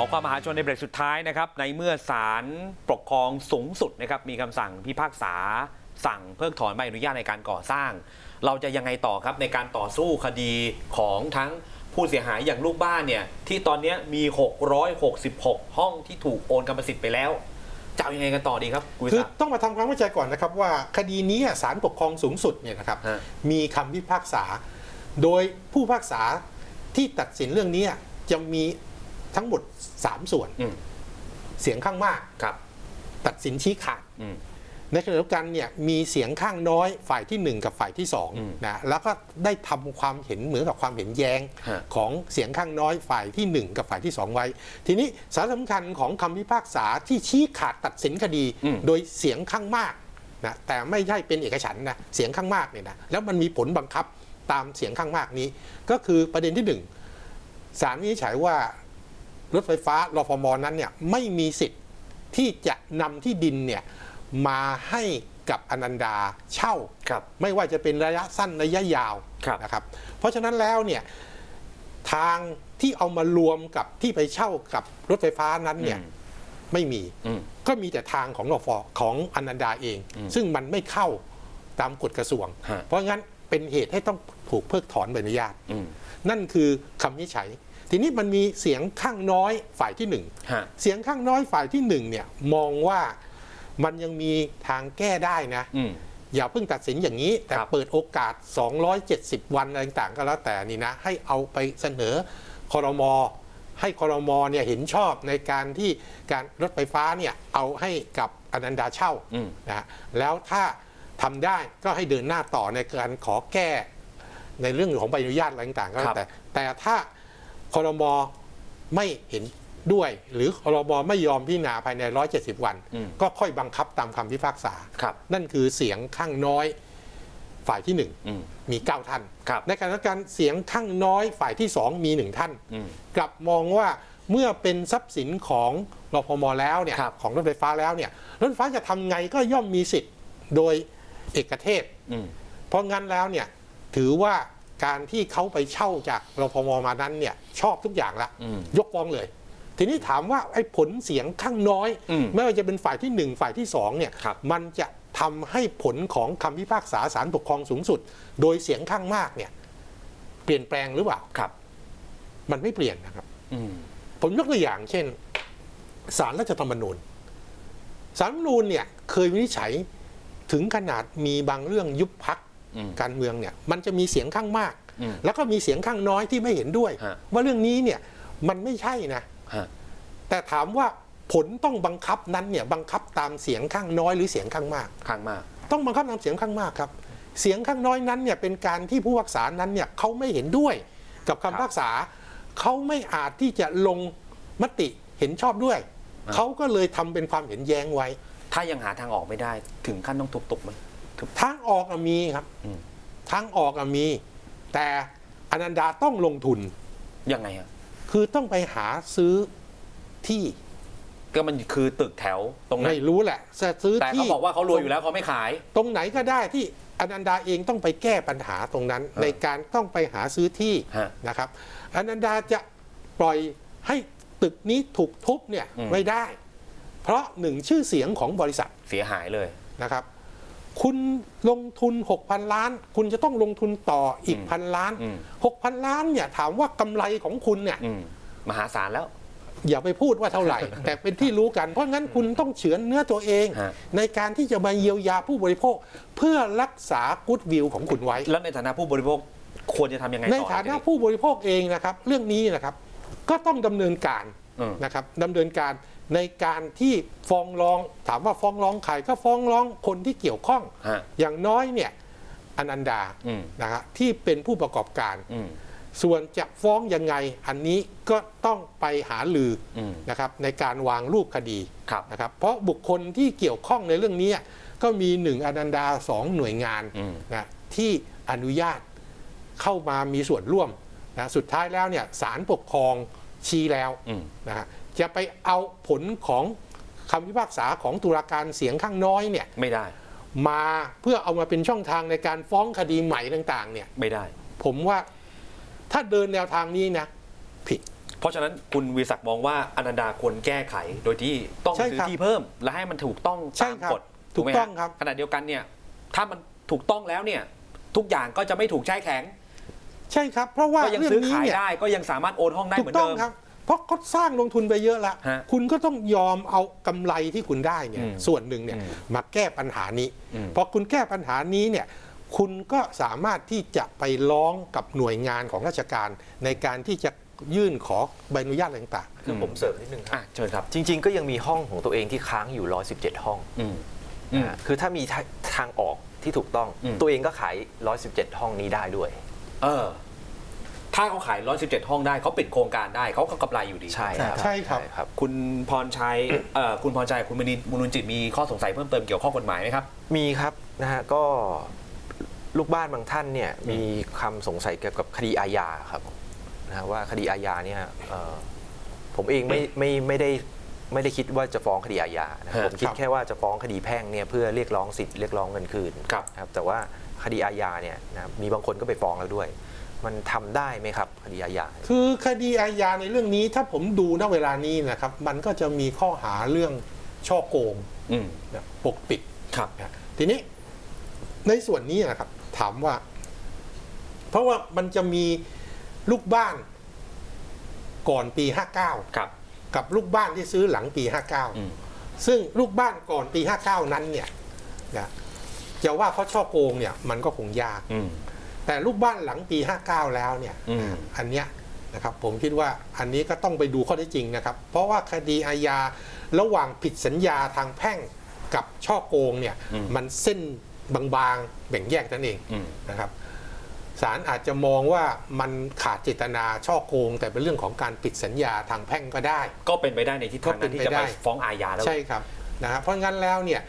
อความมหาชนในเบรกสุดท้ายนะครับ ในเมื่อศาลปกครองสูงสุดนะครับมีคำสั่งพิพากษา สั่งเพิกถอนใบอนุญาตในการก่อสร้าง เราจะยังไงต่อครับในการต่อสู้คดีของทั้งผู้เสียหายอย่างลูกบ้านเนี่ยที่ตอนเนี้ยมี 666 ห้องที่ถูกโอนกรรมสิทธิ์ไปแล้วจะเอายังไงกันต่อดีครับกุยคือศักดิ์ ต้องมาทำความเข้าใจก่อนนะครับว่าคดีนี้ศาลปกครองสูงสุดเนี่ยนะครับฮะ มีคำพิพากษา โดยผู้พิพากษาที่ตัดสินเรื่องนี้จะมี ทั้งหมด 3 ส่วน อืมเสียงข้างมาก ครับตัดสินชี้ขาด อืม ในขณะเดียวกันเนี่ยมีเสียงข้างน้อยฝ่ายทีหนึ่1 กับฝ่ายที่อืม2นะแล้วก็ได้ทำความเห็นเหมือนกับความเห็นแย้งฮะ ของเสียงข้างน้อยฝ่ายที่1 กับฝ่ายที่ 2 ไว้ ทีนี้สาระสำคัญของคำพิพากษาที่ชี้ขาดตัดสินคดี อืม โดยเสียงข้างมากนะแต่ไม่ใช่เป็นเอกฉันท์นะเสียงข้างมากเนี่ยนะแล้วมันมีผลบังคับตามเสียงข้างมากนี้ ก็คือประเด็นที่หนึ่งศาลวินิจฉัยว่า รถไฟฟ้ารฟมนั้นเนี่ยไม่มีสิทธิ์ที่จะนำที่ดินเนี่ยมาให้กับอนันดาเช่า ครับไม่ว่าจะเป็นระยะสั้นระยะยาวครับ นะครับ เพราะฉะนั้นแล้วเนี่ยทางที่เอามารวมกับที่ไปเช่ากับรถไฟฟ้านั้นเนี่ยอืม ไม่มี อืม ก็มีแต่ทางของรฟของอนันดาเอง อืมซึ่งมันไม่เข้าตามกฎกระทรวง ฮะ เพราะงั้นเป็นเหตุให้ต้องถูกเพิกถอนใบอนุญาต อืม นั่นคือคำวินิจฉัย ทีนี้มันมีเสียงข้างน้อยฝ่ายที่หนึ่งฮะเสียงข้างน้อยฝ่ายที่หนึ่งเนี่ยมองว่ามันยังมีทางแก้ได้นะอืมอย่าเพิ่งตัดสินอย่างนี้ แต่ครับเปิดโอกาส 270 วันอะไรต่างๆก็แล้วแต่นี่นะ ให้เอาไปเสนอคอรมอให้คอรมอเนี่ยเห็นชอบในการที่การรถไฟฟ้าเนี่ยเอาให้กับอนันดาเช่าอืมนะฮะแล้วถ้าทำได้ก็ให้เดินหน้าต่อในการขอแก้ในเรื่องของใบอนุญาตอะไรต่างๆก็แล้วแต่ แต่ถ้า คอรมอไม่เห็นด้วย หรือคอรมอไม่ยอมพิจารณาภายใน 170 วันอืมก็ค่อยบังคับตามคำพิพากษาครับนั่นคือเสียงข้างน้อยฝ่ายที่หนึ่งอืมมีเก้าท่านครับในขณะเดียวกันเสียงข้างน้อยฝ่ายที่สองมีหนึ่งท่านอืมกลับมองว่าเมื่อเป็นทรัพย์สินของรพมแล้วเนี่ยครับของรถไฟฟ้าแล้วเนี่ยรถไฟฟ้าจะทำไงก็ย่อมมีสิทธิ์โดยเอกเทศอืมเพราะงั้นแล้วเนี่ยถือว่า การที่เขาไปเช่าจากรพมมานั้นเนี่ยชอบทุกอย่างละอืมยกฟ้องเลย ทีนี้ถามว่าไอ้ผลเสียงข้างน้อยอืมไม่ว่าจะเป็นฝ่ายที่หนึ่งฝ่ายที่สองเนี่ยครับมันจะทำให้ผลของคำพิพากษาศาลปกครองสูงสุด โดยเสียงข้างมากเนี่ยเปลี่ยนแปลงหรือเปล่าครับ มันไม่เปลี่ยนนะครับอืมผมยกตัวอย่างเช่นสารรัฐธรรมนูญสารรัฐธรรมนูญเนี่ยเคยวินิจฉัยถึงขนาดมีบางเรื่องยุบพักอืม การเมืองเนี่ยมันจะมีเสียงข้างมากอืมแล้วก็มีเสียงข้างน้อยที่ไม่เห็นด้วยฮะว่าเรื่องนี้เนี่ยมันไม่ใช่นะฮะแต่ถามว่าผลต้องบังคับนั้นเนี่ยบังคับตามเสียงข้างน้อยหรือเสียงข้างมากข้างมาก ต้องบังคับตามเสียงข้างมากครับ เสียงข้างน้อยนั้นเนี่ยเป็นการที่ผู้พิพากษานั้นเนี่ยเขาไม่เห็นด้วยกับครัคำบพิพากษาเขาไม่อาจที่จะลงมติเห็นชอบด้วยอ่าเขาก็เลยทำเป็นความเห็นแย้งไว้ ถ้ายังหาทางออกไม่ได้ถึงขั้นต้องทุบตุกไหมทุบ ทางออกอะมีครับอืมทางออกอะมี แต่อนันดาต้องลงทุนยังไงฮะคือต้องไปหาซื้อที่ก็มันคือตึกแถวตรงนั้ไม่นรู้แหละจะซื้อแต่เขาที่บอกว่าเขารวยอยู่แล้วเขาไม่ขาย ตรงไหนก็ได้ที่อนันดาเองต้องไปแก้ปัญหาตรงนั้นอ่าในการต้องไปหาซื้อที่ฮะนะครับอนันดาจะปล่อยให้ตึกนี้ถูกทุบเนี่ยอืมไม่ได้ เพราะหนึ่งชื่อเสียงของบริษัทเสียหายเลยนะครับ คุณลงทุน 6,000 ล้าน คุณจะต้องลงทุนต่ออีกอืมพันล้านอืม6,000 ล้านเนี่ยถามว่ากำไรของคุณเนี่ยอืมมหาศาลแล้ว อย่าไปพูดว่าเท่าไหร่ แต่เป็นที่รู้กัน เพราะงั้นคุณต้องเฉือนเนื้อตัวเองฮะในการที่จะมาเยียวยาผู้บริโภค เพื่อรักษากู๊ดวิวของคุณไว้ แล้วในฐานะผู้บริโภคควรจะทำยังไงต่อในฐานะผู้บริโภคเองนะครับ เรื่องนี้นะครับ ก็ต้องดำเนินการอืมนะครับดำเนินการ ในการที่ฟ้องร้องถามว่าฟ้องร้องใครก็ฟ้องร้องคนที่เกี่ยวข้อง ฮะ อย่างน้อยเนี่ยอนันดาอืม นะครับที่เป็นผู้ประกอบการ อืม ส่วนจะฟ้องยังไงอันนี้ก็ต้องไปหาลืออม นะครับในการวางรูปคดี ครับ นะครับเพราะบุคคลที่เกี่ยวข้องในเรื่องนี้ก็มีหนึ่งอนันดาสองหน่วยงานอืม นะที่อนุญาตเข้ามามีส่วนร่วมนะสุดท้ายแล้วเนี่ยศาลปกครองชี้แล้วอืม นะฮะ จะไปเอาผลของคำพิพากษาของตุลาการเสียงข้างน้อยเนี่ยไม่ได้ มาเพื่อเอามาเป็นช่องทางในการฟ้องคดีใหม่ต่าง ๆ เนี่ยไม่ได้ ผมว่าถ้าเดินแนวทางนี้นะ ผิด เพราะฉะนั้นคุณวีศักดิ์มองว่าอนันดาควรแก้ไขโดยที่ต้องใช่ซื้อครับที่เพิ่ม และให้มันถูกต้องใช่ตามครับกฎถูกไหมต้องฮะครับขณะเดียวกันเนี่ยถ้ามันถูกต้องแล้วเนี่ยทุกอย่างก็จะไม่ถูกแช่แข็ง ใช่ครับ เพราะว่าก็ยังเรื่อซื้องนี้ขายเนี่ยได้ก็ยังสามารถโอนห้องได้ถูเหมืกอนต้องเดิมครับ เพราะเขาสร้างลงทุนไปเยอะแล้วฮะคุณก็ต้องยอมเอากำไรที่คุณได้เนี่ยอืมส่วนหนึ่งเนี่ยอืมมาแก้ปัญหานี้อืม พอคุณแก้ปัญหานี้เนี่ยคุณก็สามารถที่จะไปร้องกับหน่วยงานของราชการ ในการที่จะยื่นขอใบอนุญาตอะไรต่างคือผมเสริมนิดนึงครับ อะเชิญครับ จริง ๆ ก็ยังมีห้องของตัวเองที่ค้างอยู่ 117 ห้องอืม อืม นะคือถ้ามีทาทางออกที่ถูกต้อง อืม ตัวเองก็ขาย 117 ห้องนี้ได้ด้วย เออ ถ้าเขาขาย 117 ห้องได้เขาปิดโครงการได้เขาก็กำไรอยู่ดีใช่ครับใช่ครับ ครับ คุณพรชัยเอ่อคุณพรชัยคุณมณีมนุนจิตมีข้อสงสัยเพิ่มเติมเกี่ยวข้อกฎหมายไหมครับ มีครับนะฮะก็ลูกบ้านบางท่านเนี่ยมีคำสงสัยเกี่ยวกับคดีอาญาครับนะฮะว่าคดีอาญาเนี่ยเอ่อผมเองไม่ไม่ไม่ได้ไม่ได้คิดว่าจะฟ้องคดีอาญานะฮะผมคิดครับ แค่ว่าจะฟ้องคดีแพ่งเนี่ยเพื่อเรียกร้องสิทธิ์เรียกร้องเงินคืนครับ นะครับแต่ว่าคดีอาญาเนี่ยนะครับมีบางคนก็ไปฟ้องแล้วด้วย มันทำได้ไหมครับคดีอาญาๆคือคดีอาญาในเรื่องนี้ถ้าผมดูณเวลานี้นะครับ มันก็จะมีข้อหาเรื่องช่อโกงอืมนะปกปิดครับ นะทีนี้ในส่วนนี้นะครับ ถามว่า เพราะว่ามันจะมีลูกบ้านก่อนปี 59 ครับ กับลูกบ้านที่ซื้อหลังปี อืม 59 ซึ่งลูกบ้านก่อนปี 59 นั้นเนี่ยนะจะว่าเขาช่อโกงเนี่ย มันก็คงยาก อืม แต่ลูกบ้านหลังปี 59 แล้วเนี่ยอืม อันเนี้ยนะครับผมคิดว่าอันนี้ก็ต้องไปดูข้อเท็จจริงนะครับ เพราะว่าคดีอาญาระหว่างผิดสัญญาทางแพ่งกับช่อโกงเนี่ยอืมมันเส้นบางๆแบ่งแยกนั่นเองอืม นะครับศาลอาจจะมองว่ามันขาดเจตนาช่อโกง แต่เป็นเรื่องของการผิดสัญญาทางแพ่งก็ได้ ก็เป็นไปได้ในทิศทางนั้นที่จะไปฟ้องอาญาแล้ว ใช่ครับนะครับเพราะงั้นแล้วเนี่ย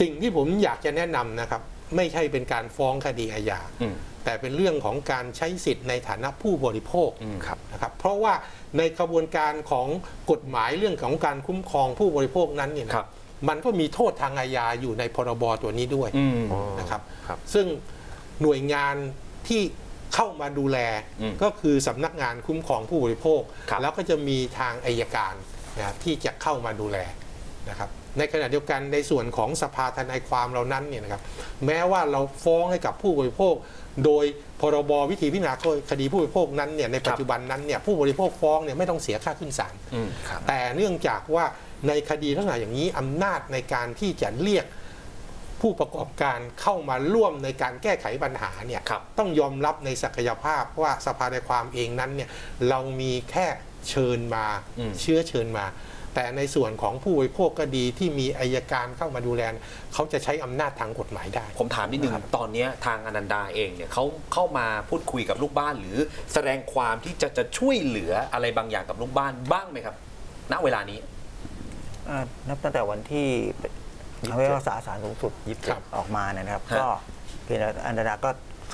สิ่งที่ผมอยากจะแนะนำนะครับ ไม่ใช่เป็นการฟ้องคดีอาญาอืมแต่เป็นเรื่องของการใช้สิทธิ์ในฐานะผู้บริโภคอืมครับนะครับ เพราะว่าในกระบวนการของกฎหมายเรื่องของการคุ้มครองผู้บริโภคนั้นเนี่ยนะครับมันก็มีโทษทางอาญาอยู่ในพรบตัวนี้ด้วยอืมนะครับครับซึ่งหน่วยงานที่เข้ามาดูแลอืมก็คือสำนักงานคุ้มครองผู้บริโภคครับแล้วก็จะมีทางอายการนะที่จะเข้ามาดูแลนะครับ ในขณะเดียวกันในส่วนของสภาทนายความเรานั้นเนี่ยนะครับแม้ว่าเราฟ้องให้กับผู้บริโภค โดยพรบวิธีพิจารณาคดีผู้บริโภคนั้นเนี่ยในปัจจุบันนั้นเนี่ยผู้บริโภคฟ้องเนี่ยไม่ต้องเสียค่าขึ้นศาลอืมครับแต่เนื่องจากว่าในคดีลักษณะอย่างนี้อำนาจในการที่จะเรียกผู้ประกอบการเข้ามาร่วมในการแก้ไขปัญหาเนี่ยครับต้องยอมรับในศักยภาพว่าสภาในความเองนั้นเนี่ยเรามีแค่เชิญมาอืมเชื้อเชิญมา แต่ในส่วนของผู้บริโภคก็ดีที่มีอายการเข้ามาดูแลเขาจะใช้อำนาจทางกฎหมายได้ ผมถามนิดนึง ตอนเนี้ยทางอนันดาเองเนี่ยเขาเข้ามาพูดคุยกับลูกบ้าน หรือแสดงความที่จะจะช่วยเหลืออะไรบางอย่างกับลูกบ้านบ้างไหมครับ ณเวลานี้อ่านับตั้งแต่วันที่คำพิพากษาศาลสูงสุดยี่สิบครับออกมาเนี่ยนะครับฮะก็เพียงแต่อันดาก็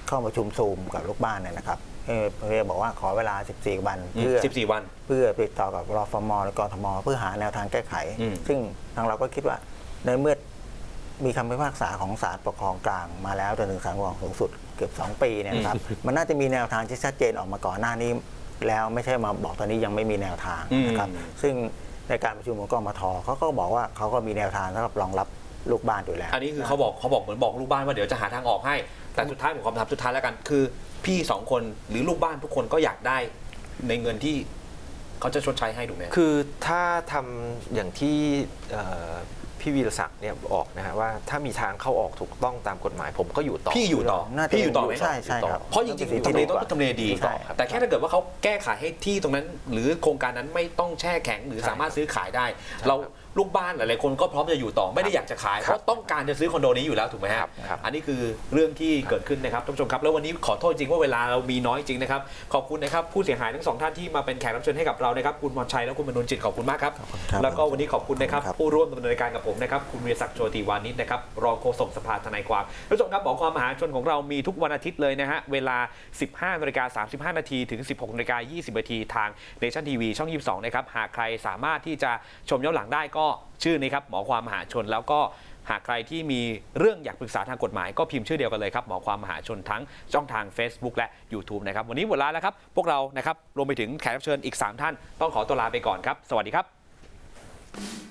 เข้าประชุมซูมกับลูกบ้านเนี่ยนะครับ เออเพื่อบอกว่าขอเวลา 14 วัน เพื่อ14 วัน เพื่อติดต่อกับรฟมและกทมเพื่อหาแนวทางแก้ไข อืม ซึ่งทางเราก็คิดว่าในเมื่อมีคำพิพากษาของศาลปกครองกลางมาแล้วจนถึงศาลปกครองสูงสุดเกือบ 2 ปีเนี่ยนะครับ มันน่าจะมีแนวทางที่ชัดเจนออกมาก่อนหน้านี้ แล้วไม่ใช่มาบอกตอนนี้ยังไม่มีแนวทางนะครับอืม ซึ่งในการประชุมของกมทเขาก็บอกว่าเขาก็มีแนวทางสำหรับรองรับลูกบ้านอยู่แล้ว อันนี้คือเขาบอกเขาบอกเหมือนบอกลูกบ้านว่าเดี๋ยวจะหาทางออกให้ แต่สุดท้ายผมคำถามสุดท้ายแล้วกัน คือ พี่สองคนหรือลูกบ้านทุกคนก็อยากได้ในเงินที่เขาจะชดใช้ให้ถูกไหม คือถ้าทำอย่างที่เอ่อ พี่วีรศักดิ์เนี่ยบอกนะฮะว่าถ้ามีทางเข้าออกถูกต้องตามกฎหมาย ผมก็อยู่ต่อ พี่อยู่ต่อน่าจะพี่อยู่ต่อไหมใช่ใช่ครับ เพราะจริงๆที่ทำเลดีต้องกว่าทำเลดีใช่ครับแต่แค่ถ้าเกิดว่าเขาแก้ไขให้ที่ตรงนั้น หรือโครงการนั้นไม่ต้องแช่แข็งหรือสามารถซื้อขายได้ เราลูกบ้านหลายๆคนก็พร้อมจะอยู่ต่อไม่ได้อยากจะขายคเพรับราะต้องการจะซื้อคอนโดนี้อยู่แล้วถูกไหมคครัรับบครับ อันนี้คือเรื่องที่เกิดขึ้นนะครับท่านผู้ชมครับแล้ววันนี้ขอโทษจริงว่าเวลาเรามีน้อยจริงนะครับขอบคุณนะครับผู้เสียหายทั้งสองท่านที่มาเป็นแขกรับเชิญให้กับเรานะครับคุณพรชัยและคุณมนุนจิตขอบคุณมากครับครับแล้วก็วันนี้ขอบคุณนะครับ ขอบคุณครับ ผู้ร่วมดำเนินการกับผมนะครับคุณวีรศักดิ์โชติวานิชนะครับรองโฆษกสภาทนายความท่านผู้ชมครับบอกความมหาชนของเรามีทุกวันอาทิตย์เลยนะฮะเวลา 15นาฬิกา35 นาทีถึง 16นาฬิกา20นาทีทางเนชั่นทีวีช่อง 22 นะครับหากใครสามารถที่จะชมย้อนหลังได้ก็ชื่อนี้ครับหมอความมหาชนแล้วก็หากใครที่มีเรื่องอยากปรึกษาทางกฎหมายก็พิมพ์ชื่อเดียวกันเลยครับ หมอความมหาชนทั้งช่องทาง Facebook และ YouTube นะครับ วันนี้หมดเวลาแล้วครับ พวกเรานะครับรวมไปถึงแขกรับเชิญอีก 3 ท่าน ต้องขอตัวลาไปก่อนครับ สวัสดีครับ